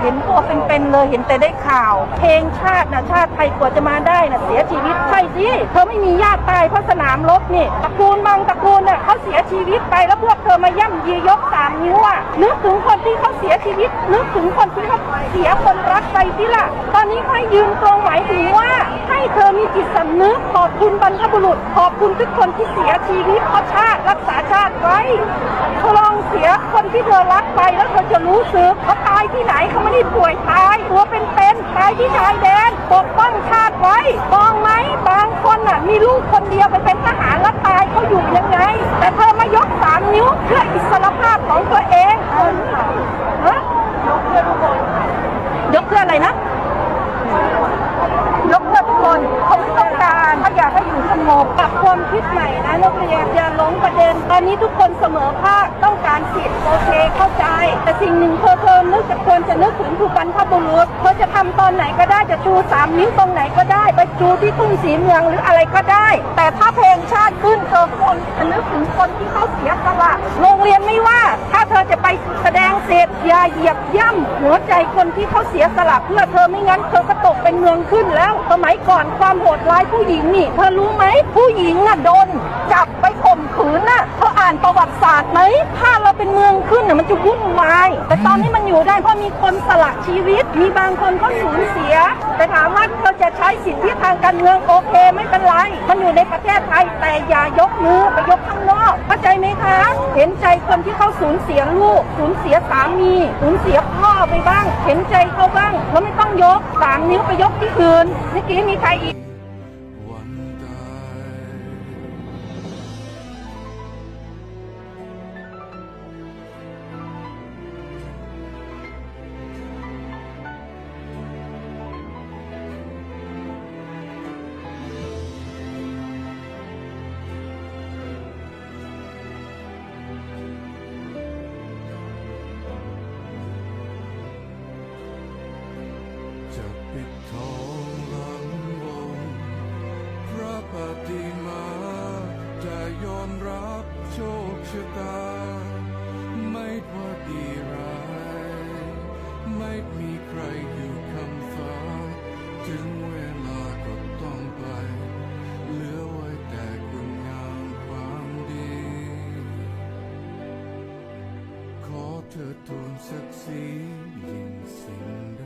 เห็นตัวเป็นๆเลยเห็นแต่ได้ข่าว เพลงชาตินะชาติไทยกว่าจะมาได้นะเสียชีวิตใช่สิเธอไม่มีญาติตายเพราะสนามรบนี่ตระกูลบางตระกูลน่ะเขาเสียชีวิตไปแล้วพวกเธอมาย่ำยียกสามนิ้วอะนึกถึงคนที่เขาเสียชีวิตนึกถึงคนที่เขาเสียคนรักไปสิล่ะ ตอนนี้ให้ยืนตรงหมายถึงว่า ให้เธอมีจิตสำนึกขอบคุณบรรพบุรุษ ขอบคุณทุกคนที่เสียชีวิตเพราะชาติรักษาชาติไว้ คนที่เธอรักไปแล้วเธอจะรู้สึกเขาตายที่ไหนเขาไม่ได้ป่วยตายตัวเป็นๆตายที่ชายแดนปกป้องชาติไว้มองไหมบางคนน่ะมีลูกคนเดียวไปเป็นทหารแล้วตายเขาอยู่ยังไง แต่เธอมายกสามนิ้วเพื่ออิสรภาพของตัวเองฮะยกเพื่อทุกคนยกเพื่ออะไรนะ ยกเพื่อทุกคนเขาไม่ต้องการเขาอยากให้อยู่สงบปรับควา ม่นะนักเรียนอย่าหลงประเด็น ตอนนี้ทุกคนเสมอภาคต้องการสิทธิ์โอเคเข้าใจ แต่สิ่งหนึ่งเธอเธอนึกจะควรจะนึกถึงผู้บรรพบุรุษ จะทำตอนไหนก็ได้จะชูสามนิ้วตรงไหนก็ได้ ไปชูที่ทุ่งสีเมืองหรืออะไรก็ได้ แต่ถ้าเพลงชาติขึ้นเธอควรจะนึกถึงคนที่เขาเสียสละโรงเรียนไม่ว่า ถ้าเธอจะไปแสดงเสร็จอย่าเหยียบย่ำหัวใจคนที่เขาเสียสละเพื่อเธอไม่งั้นเธอก็ตกเป็นเมืองขึ้นแล้วสมัยก่อนความโหดร้ายผู้หญิงนี่ เธอรู้ไหมผู้หญิงน่ะโดน จับไปข่มขืนน่ะเธออ่านประวัติศาสตร์ไหมถ้า เป็นเมืองขึ้นน่ะมันจะวุ่นวาย แต่ตอนนี้มันอยู่ได้เพราะมีคนสละชีวิต มีบางคนก็สูญเสีย แต่ถามว่าเธอจะใช้สิทธิทางการเมืองโอเคไม่เป็นไร มันอยู่ในประเทศไทยแต่อย่ายกมือไปยกข้างนอกเข้าใจไหมคะ เห็นใจคนที่เขาสูญเสียลูก สูญเสียสามี สูญเสียพ่อไปบ้าง เห็นใจเขาบ้างแล้วไม่ต้องยกสามนิ้วไปยกที่อื่นเมื่อกี้มีใครอีก มีใครอยู่คำฟ้า ถึงเวลาก็ต้องไป เหลือไว้แต่คุณงามความดี ขอเธอทูลศักดิ์ศรียิ่งสิ่งใด